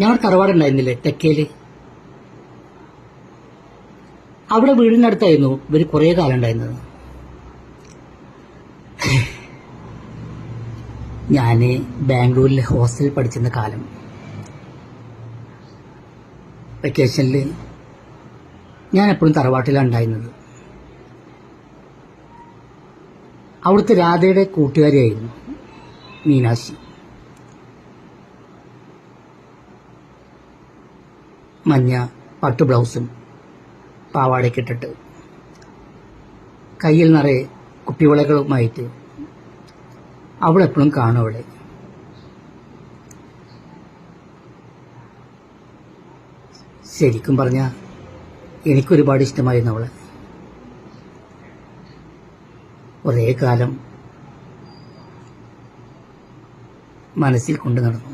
ഞങ്ങൾ തറവാടുണ്ടായിരുന്നില്ലേ തെക്കേൽ? അവിടെ വീടിനടുത്തായിരുന്നു ഇവർ കുറേ കാലം ഉണ്ടായിരുന്നത്. ഞാൻ ബാംഗ്ലൂരിലെ ഹോസ്റ്റലിൽ പഠിച്ചിരുന്ന കാലം. വെക്കേഷനിൽ ഞാൻ എപ്പോഴും തറവാട്ടിലാണ് ഉണ്ടായിരുന്നത്. അവിടുത്തെ രാധയുടെ കൂട്ടുകാരിയായിരുന്നു മീനാശി മഞ്ഞ പട്ട് ബ്ലൗസും പാവാടക്കിട്ടിട്ട് കയ്യിൽ നിറയെ കുപ്പിവളകളുമായിട്ട് അവളെപ്പോഴും കാണും അവിടെ ശരിക്കും പറഞ്ഞ എനിക്കൊരുപാട് ഇഷ്ടമായിരുന്നു അവളെ. കുറേ കാലം മനസ്സിൽ കൊണ്ടു നടന്നു.